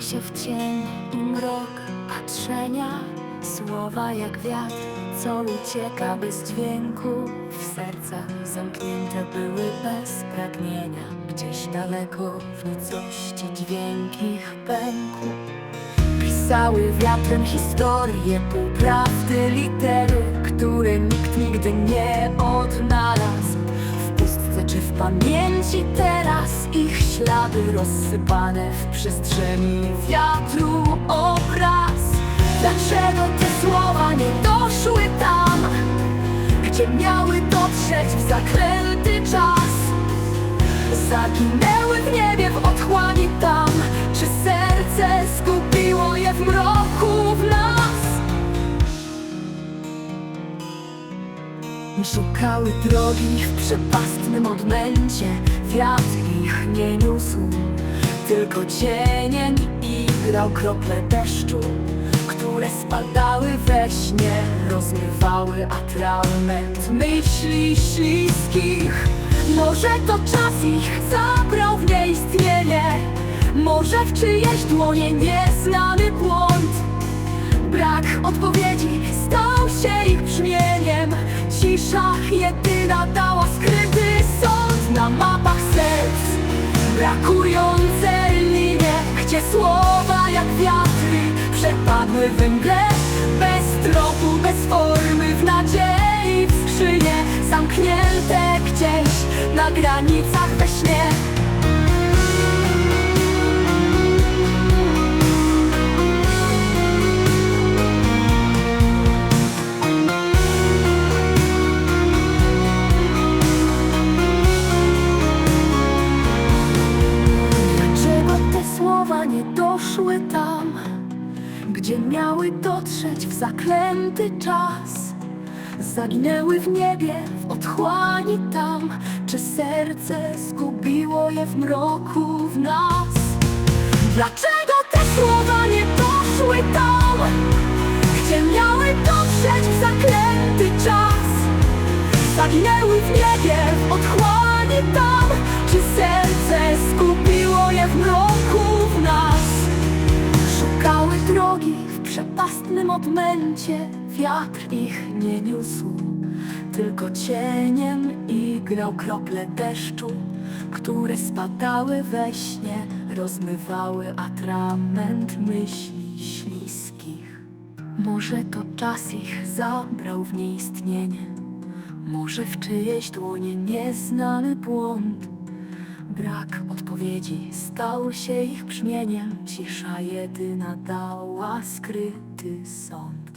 Się w cień i mrok patrzenia. Słowa jak wiatr, co ucieka bez dźwięku. W sercach zamknięte były bez pragnienia. Gdzieś daleko w nicości dźwięk ich pęku Pisały wiatrem historie, półprawdy litery Które nikt nigdy nie odnalazł czy w pamięci teraz Ich ślady rozsypane w przestrzeni wiatru obraz? Dlaczego te słowa nie doszły tam Gdzie miały dotrzeć w zaklęty czas? Zaginęły w niebie w otchłani tam Czy Szukały drogi w przepastnym odmęcie. Wiatr ich nie niósł. Tylko cieniem igrał krople deszczu Które spadały we śnie Rozmywały atrament. Myśli śliskich Może to czas ich zabrał w nieistnienie. Może w czyjeś dłonie nieznany błąd. Brak odpowiedzi stał się ich brzmieniem Cisza jedyna dała skryty sąd. Na mapach serc brakujące linie Gdzie słowa jak wiatry przepadły we mgle. Bez tropu, bez formy, w nadziei w skrzynie. Zamknięte gdzieś na granicach we śnie tam, gdzie miały dotrzeć w zaklęty czas? Zaginęły w niebie, w otchłani tam, czy serce zgubiło je w mroku w nas? Dlaczego te słowa nie doszły tam, gdzie miały dotrzeć w zaklęty czas? Zaginęły w niebie, w otchłani tam Czy serce zgubiło je w mroku w nas? Drogi w przepastnym odmęcie. Wiatr ich nie niósł Tylko cieniem igrał krople deszczu Które spadały we śnie Rozmywały atrament myśli śliskich. Może to czas ich zabrał w nieistnienie może w czyjeś dłonie nieznany błąd Brak odpowiedzi stał się ich brzmieniem. Cisza jedyna dała skryty sąd.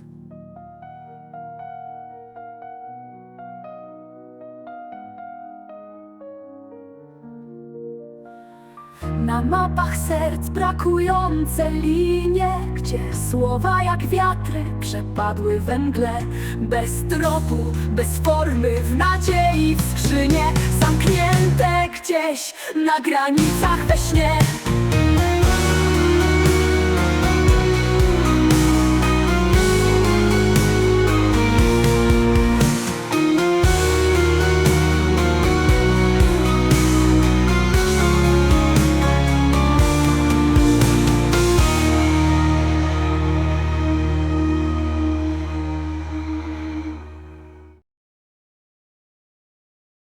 Na mapach serc brakujące linie Gdzie słowa jak wiatry przepadły we mgle. Bez tropu, bez formy, w nadziei w skrzynie gdzieś na granicach we śnie